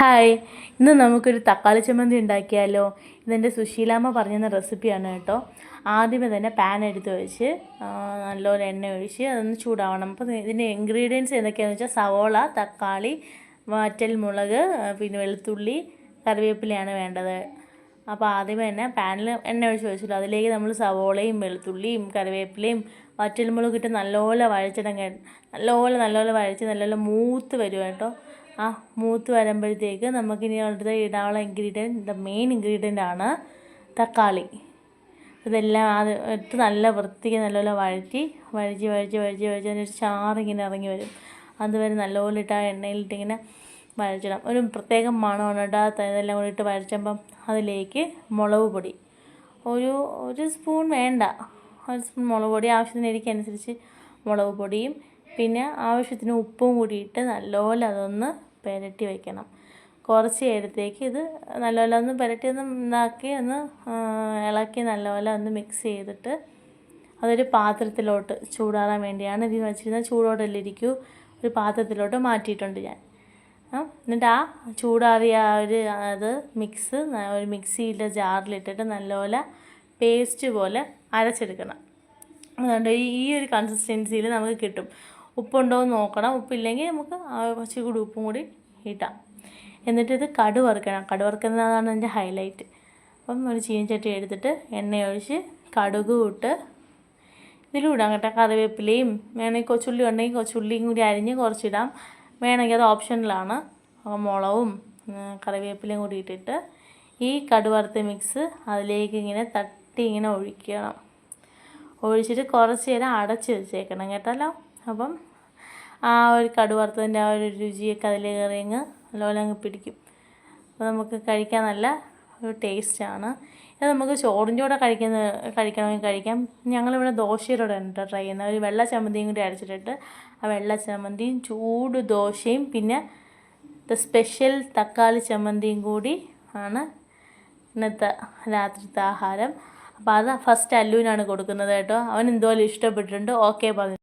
Hi. ഇന്ന് നമുക്കൊരു തക്കാളി ചമ്മന്തി ഉണ്ടാക്കിയാലോ? ഇതെന്റെ സുശീലാമ്മ പറഞ്ഞ റെസിപ്പിയാണ് കേട്ടോ. ആദ്യമേ തന്നെ പാൻ എടുത്ത് വെച്ച് നല്ലപോലെ എണ്ണ ഒഴിച്ച് അതൊന്ന് ചൂടാവണം. അപ്പോൾ ഇതിന്റെ ഇൻഗ്രീഡിയൻസ് എന്തൊക്കെയാണെന്ന് വെച്ചാൽ സവോള തക്കാളി വറ്റൽ മുളക് പിന്നെ വെളുത്തുള്ളി കറിവേപ്പിലയാണ് വേണ്ടത്. അപ്പോൾ ആദ്യമേ തന്നെ പാനിൽ എണ്ണ ഒഴിച്ച് വെച്ചിട്ട് അതിലേക്ക് നമ്മൾ സവോളയും വെളുത്തുള്ളിയും കറിവേപ്പിലയും വറ്റൽമുളക് ഇട്ട് നല്ലപോലെ വഴച്ചിടം നല്ലപോലെ നല്ലപോലെ വഴച്ച് നല്ലപോലെ മൂത്ത് വരും കേട്ടോ. ആ മൂത്ത് വരുമ്പോഴത്തേക്ക് നമുക്കിനി അടുത്ത ഇടാനുള്ള ഇൻഗ്രീഡിയന്റ് ദ മെയിൻ ഇൻഗ്രീഡിയന്റ് ആണ് തക്കാളി. ഇതെല്ലാം അത് ഇട്ട് നല്ല വൃത്തിക്ക് നല്ലപോലെ വഴറ്റി വഴറ്റി വഴറ്റി വഴറ്റി അതിന്റെ ഒരു ചാറിങ്ങനെ ഇറങ്ങി വരും. അതുവരെ നല്ലപോലെ ഇട്ട് ആ എണ്ണയിലിട്ട് ഇങ്ങനെ വഴറ്റണം ഒരു പ്രത്യേക മണമാണ് കേട്ടോ ഇതെല്ലാം കൂടി ഇട്ട് വരച്ചപ്പം അതിലേക്ക് മുളക് പൊടി. ഒരു ഒരു സ്പൂൺ വേണ്ട. ഒരു സ്പൂൺ മുളക് പൊടി ആവശ്യത്തിന് എരിക്കനുസരിച്ച് മുളക് പൊടിയും പിന്നെ ആവശ്യത്തിന് ഉപ്പും കൂടിയിട്ട് നല്ലപോലെ അതൊന്ന് പുരട്ടി വയ്ക്കണം കുറച്ച് നേരത്തേക്ക് ഇത് നല്ലപോലെ ഒന്ന് പുരട്ടി ഒന്ന് ഇതാക്കി ഒന്ന് ഇളക്കി നല്ലപോലെ ഒന്ന് മിക്സ് ചെയ്തിട്ട് അതൊരു പാത്രത്തിലോട്ട് ചൂടാറാൻ വേണ്ടിയാണ് ഇത് വെച്ചിരുന്നത്. ചൂടോടെല്ലിരിക്കൂ ഒരു പാത്രത്തിലോട്ട് മാറ്റിയിട്ടുണ്ട് ഞാൻ. എന്നിട്ട് ആ ചൂടാറിയ ആ ഒരു അത് മിക്സ് ഒരു മിക്സിയിലെ ജാറിലിട്ടിട്ട് നല്ലപോലെ പേസ്റ്റ് പോലെ അരച്ചെടുക്കണം. അതുകൊണ്ട് ഈ ഒരു കൺസിസ്റ്റൻസിയിൽ നമുക്ക് കിട്ടും. ഉപ്പുണ്ടോ എന്ന് നോക്കണം. ഉപ്പില്ലെങ്കിൽ നമുക്ക് കുറച്ച് കൂടി ഉപ്പും കൂടി ഇട്ടാം. എന്നിട്ട് ഇത് കടു വറുക്കണം. കടു വറുക്കുന്നതാണ് അതിന്റെ ഹൈലൈറ്റ് അപ്പം ഒരു ചീനച്ചട്ടി എടുത്തിട്ട് എണ്ണ ഒഴിച്ച് കടുക് ഇട്ട് ഇതിലൂടാം കേട്ടോ കറിവേപ്പിലയും വേണമെങ്കിൽ കൊച്ചുള്ളി ഉണ്ടെങ്കിൽ കൊച്ചുള്ളിയും കൂടി അരിഞ്ഞ് കുറച്ചിടാം. വേണമെങ്കിൽ അത് ഓപ്ഷനിലാണ് മുളകും കറിവേപ്പിലയും കൂടി ഇട്ടിട്ട് ഈ കടുവറുത്ത മിക്സ് അതിലേക്ക് ഇങ്ങനെ തട്ടി ഇങ്ങനെ ഒഴിക്കണം. ഒഴിച്ചിട്ട് കുറച്ച് നേരം അടച്ച് വെച്ചേക്കണം കേട്ടല്ലോ. അപ്പം ആ ഒരു കടുവറുത്തതിന്റെ ആ ഒരു രുചിയൊക്കെ അതിൽ കയറി അങ്ങ് നല്ലപോലെ അങ്ങ് പിടിക്കും. അപ്പോൾ നമുക്ക് കഴിക്കാൻ നല്ല ഒരു ടേസ്റ്റാണ്. ഇത് നമുക്ക് ചോറിന്റെ കൂടെ കഴിക്കുന്ന കഴിക്കണമെങ്കിൽ കഴിക്കാം. ഞങ്ങളിവിടെ ദോശയുടെ കൂടെ ട്രൈ ചെയ്യുന്നത്. ഒരു വെള്ള ചമ്മന്തിയും കൂടി അരച്ചിട്ടിട്ട് ആ വെള്ള ചമ്മന്തിയും ചൂട് ദോശയും പിന്നെ സ്പെഷ്യൽ തക്കാളി ചമ്മന്തിയും കൂടി ആണ് ഇന്നത്തെ രാത്രിത്തെ ആഹാരം. അപ്പോൾ അത് ഫസ്റ്റ് അല്ലുവിനാണ് കൊടുക്കുന്നത് കേട്ടോ. അവൻ എന്തോലും ഇഷ്ടപ്പെട്ടിട്ടുണ്ട്. ഓക്കെ പറഞ്ഞു